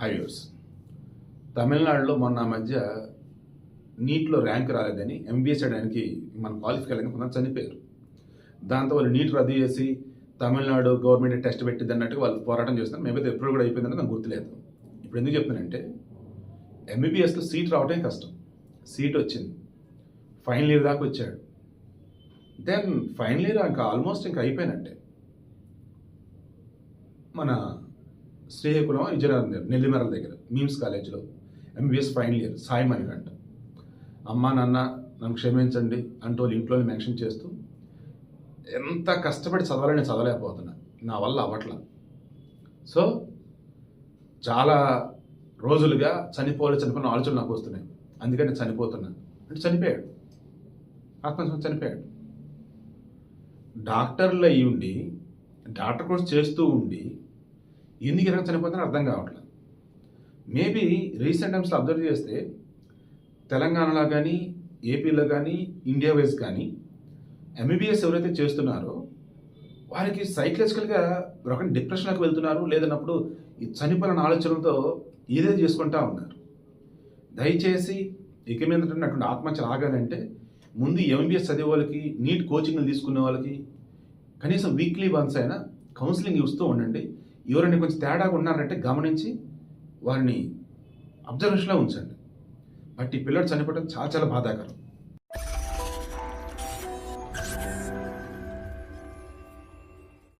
Highways. తమిళనాడులో మొన్న మధ్య నీట్లో ర్యాంక్ రాలేదని ఎంబీఎస్ చేయడానికి మన క్వాలిఫై అయ్యాలని కొంత చనిపోయారు. దాంతో వాళ్ళు నీట్ రద్దు చేసి తమిళనాడు గవర్నమెంట్ టెస్ట్ పెట్టింది అన్నట్టు వాళ్ళు పోరాటం చేస్తున్నారు. మేమైతే ఎప్పుడు కూడా అయిపోయిందని నాకు గుర్తులేదు. ఇప్పుడు ఎందుకు చెప్తున్నానంటే ఎంబీబీఎస్లో సీట్ రావటమే కష్టం. సీట్ వచ్చింది. ఫైనల్ ఇయర్ దాకా వచ్చాడు. దెన్ ఫైనల్ ఇయర్ ఇంకా ఆల్మోస్ట్ ఇంకా అయిపోయినట్టే. మన శ్రీహకులం విజయనగరం దగ్గర నెల్లిమరల దగ్గర మీమ్స్ కాలేజీలో. ఎంబీబీఎస్ ఫైనల్ ఇయర్ సాయిమణి అంట అమ్మా నాన్న నన్ను క్షమించండి అంటూ వాళ్ళు ఇంట్లో మెన్షన్ చేస్తూ ఎంత కష్టపడి చదవాలని నేను చదవలేకపోతున్నా. నా వల్ల అవ్వట్లా. సో చాలా రోజులుగా చనిపోవాలి చనిపోయిన ఆలోచనలు నాకు వస్తున్నాయి. అందుకని చనిపోతున్నా. చనిపోతున్నాను అంటే చనిపోయాడు. ఆత్మహత్య చనిపోయాడు. డాక్టర్లు అయి ఉండి డాక్టర్ కోర్స్ చేస్తూ ఉండి ఎందుకు ఇలా చనిపోతుందని అర్థం కావట్లేదు. మేబీ రీసెంట్ టైమ్స్లో అబ్జర్వ్ చేస్తే తెలంగాణలో కానీ ఏపీలో కానీ ఇండియా వైజ్ కానీ ఎంబీబీఎస్ ఎవరైతే చేస్తున్నారో వారికి సైకలాజికల్గా ఒక డిప్రెషన్లోకి వెళ్తున్నారు. లేదన్నప్పుడు ఈ చనిపోయిన ఆలోచనలతో ఏదో చేసుకుంటా ఉన్నారు. దయచేసి ఇక మీద ఉన్నటువంటి ఆత్మహత్యలు ఆగాలంటే ముందు ఎంబీఎస్ చదివే వాళ్ళకి నీట్ కోచింగ్లు తీసుకునే వాళ్ళకి కనీసం వీక్లీ వన్స్ అయినా కౌన్సిలింగ్ ఇస్తూ ఉండండి. ఎవరైనా కొంచెం తేడాగా ఉన్నారంటే గమనించి వారిని అబ్జర్వేషన్లో ఉంచండి. బట్ ఈ పిల్లడు చనిపోవడం చాలా చాలా బాధాకరం.